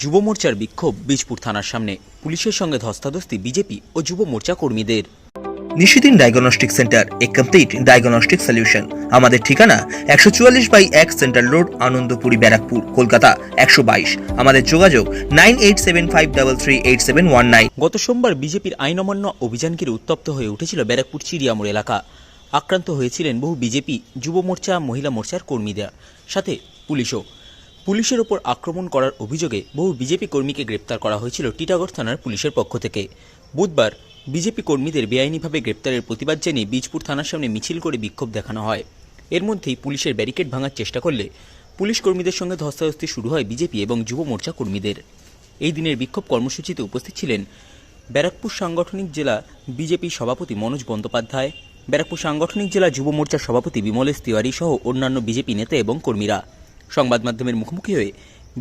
যুব মোর্চার বিক্ষোভ বীজপুর থানার সামনে। পুলিশের সঙ্গে ধস্তাধস্তি বিজেপি ও যুব মোর্চা কর্মীদের। নিশিদিন ডায়াগনস্টিক সেন্টার এ কমপ্লিট ডায়াগনস্টিক সলিউশন আমাদের ঠিকানা একশো চুয়াল্লিশ বাই এক সেন্ট্রাল রোড আনন্দপুরি ব্যারাকপুর কলকাতা একশো বাইশ। আমাদের যোগাযোগ nine eight seven five double three eight seven one nine. গত সোমবার বিজেপির আইন অমান্য অভিযান ঘিরে উত্তপ্ত হয়ে উঠেছিল ব্যারাকপুর চিড়িয়ামোড় এলাকা। আক্রান্ত হয়েছিলেন বহু বিজেপি যুব মোর্চা মহিলা মোর্চার কর্মীরা। সাথে পুলিশও। পুলিশের ওপর আক্রমণ করার অভিযোগে বহু বিজেপি কর্মীকে গ্রেপ্তার করা হয়েছিল টিটাগড় থানার পুলিশের পক্ষ থেকে। বুধবার বিজেপি কর্মীদের বেআইনিভাবে গ্রেপ্তারের প্রতিবাদ জানিয়ে বীজপুর থানার সামনে মিছিল করে বিক্ষোভ দেখানো হয়। এর মধ্যেই পুলিশের ব্যারিকেড ভাঙার চেষ্টা করলে পুলিশ কর্মীদের সঙ্গে ধস্তাধস্তি শুরু হয় বিজেপি এবং যুব মোর্চা কর্মীদের। এই দিনের বিক্ষোভ কর্মসূচিতে উপস্থিত ছিলেন ব্যারাকপুর সাংগঠনিক জেলা বিজেপি সভাপতি মনোজ বন্দ্যোপাধ্যায়, ব্যারাকপুর সাংগঠনিক জেলা যুব মোর্চার সভাপতি বিমলেশ তিওয়ারি সহ অন্যান্য বিজেপি নেতা এবং কর্মীরা। সংবাদ মাধ্যমের মুখোমুখি হয়ে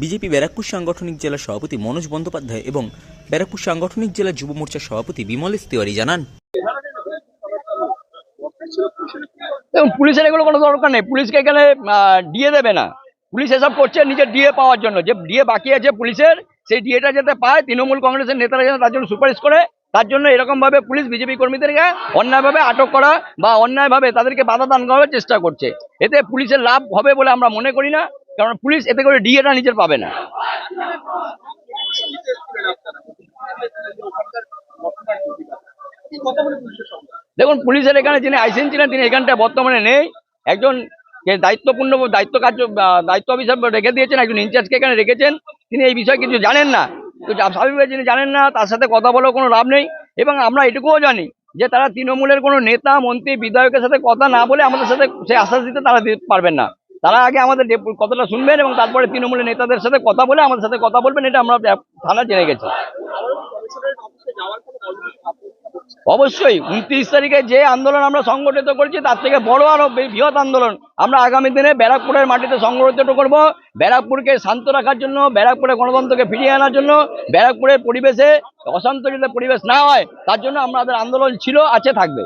বিজেপি ব্যারাকপুর সাংগঠনিক জেলা সভাপতি মনোজ বন্দ্যোপাধ্যায় এবং ব্যারাকপুর সাংগঠনিক জেলা যুব মোর্চার সভাপতি বিমলেশ তিওয়ারি জানান। পুলিশের এগুলো কোনো দরকার নেই। পুলিশকে এখানে ডিএ দেবে না। পুলিশ এসব করছে নিজের ডিএ পাওয়ার জন্য। যে ডিএ বাকি আছে পুলিশের, সেই ডিএটা যাতে পায়, তৃণমূল কংগ্রেসের নেতারা যেন তার জন্য সুপারিশ করে, তার জন্য এরকম ভাবে পুলিশ বিজেপি কর্মীদেরকে অন্যায়ভাবে আটক করা বা অন্যায়ভাবে তাদেরকে বাধা দান করার চেষ্টা করছে। এতে পুলিশের লাভ হবে বলে আমরা মনে করি না, কারণ পুলিশ এতে করে ডিএটা নিজের পাবে না। দেখুন, পুলিশের এখানে যিনি আইসেন ছিলেন, তিনি এখানটায় বর্তমানে নেই। একজন দায়িত্বপূর্ণ দায়িত্ব কার্য দায়িত্ব অফিসার রেখে দিয়েছেন, একজন ইনচার্জকে এখানে রেখেছেন। তিনি এই বিষয়ে কিছু জানেন না। তো স্বাভাবিকভাবে যিনি জানেন না, তার সাথে কথা বলার কোনো লাভ নেই। এবং আমরা এটুকুও জানি যে তারা তৃণমূলের কোনো নেতা, মন্ত্রী, বিধায়কের সাথে কথা না বলে আমাদের সাথে সে আশ্বাস দিতে তারা দিতে পারবেন না। তারা আগে আমাদের কথাটা শুনবেন এবং তারপরে তৃণমূলের নেতাদের সাথে কথা বলে আমাদের সাথে কথা বলবেন, এটা আমরা থানা জেনে গেছি। অবশ্যই উনত্রিশ তারিখে যে আন্দোলন আমরা সংগঠিত করেছি তার থেকে বড় আরও বৃহৎ আন্দোলন আমরা আগামী দিনে ব্যারাকপুরের মাটিতে সংগঠিত করব। ব্যারাকপুরকে শান্ত রাখার জন্য ব্যারাকপুরের গণতন্ত্রকে ফিরিয়ে আনার জন্য ব্যারাকপুরের পরিবেশে অশান্ত যাতে পরিবেশ না হয় তার জন্য আমাদের আন্দোলন ছিল আছে থাকবে।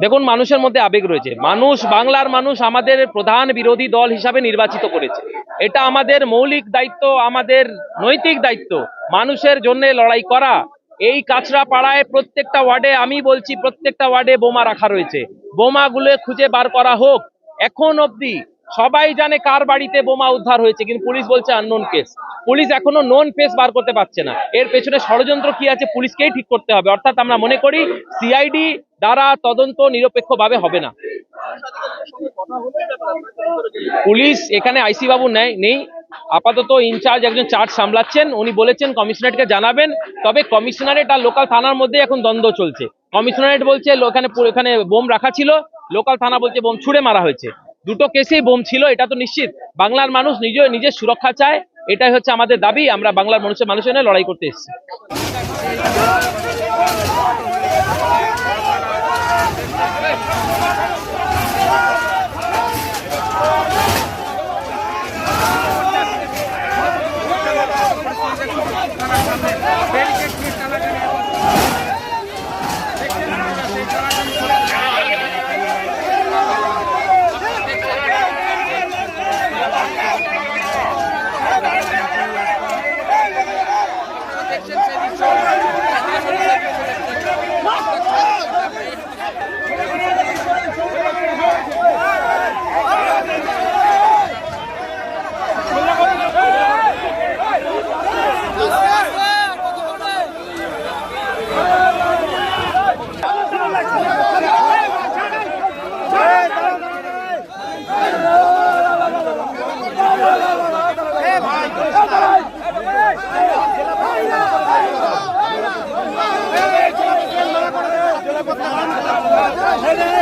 দেখুন মানুষের মধ্যে আবেগ রয়েছে। মানুষ বাংলার মানুষ আমাদের প্রধান বিরোধী দল হিসাবে নির্বাচিত করেছে। এটা আমাদের মৌলিক দায়িত্ব আমাদের নৈতিক দায়িত্ব। মানুষের জন্য লড়াই করা এই কাছড়া পাড়ায় প্রত্যেকটা ওয়ার্ডে, আমি বলছি প্রত্যেকটা ওয়ার্ডে বোমা রাখা রয়েছে। বোমাগুলো খুঁজে বার করা হোক। এখন অবধি সবাই জানে কার বাড়িতে বোমা উদ্ধার হয়েছে, কিন্তু পুলিশ বলছে আননোন কেস পুলিশ এখনও নন ফেস বার করতে পারছে না। এর পেছনে ষড়যন্ত্র কি আছে পুলিশকেই ঠিক করতে হবে। অর্থাৎ আমরা মনে করি সিআইডি দ্বারা তদন্ত নিরপেক্ষভাবে হবে না। পুলিশ এখানে আইসি বাবু নেই। আপাতত ইনচার্জ একজন চার্জ সামলাচ্ছেন, উনি বলেছেন কমিশনারেটকে জানাবেন, তবে কমিশনারেট আর লোকাল থানার মধ্যে এখন দ্বন্দ্ব চলছে। কমিশনারেট বলছে এখানে এখানে বোম রাখা ছিল লোকাল থানা বলছে বোম ছুড়ে মারা হয়েছে। দুটো কেসেই বোম ছিল, এটা তো নিশ্চিত। বাংলার মানুষ নিজ নিজের সুরক্ষা চায়, এটাই হচ্ছে আমাদের দাবি, আমরা বাংলার মানুষের মানুষের নিয়ে লড়াই করতে এসেছি। Friday!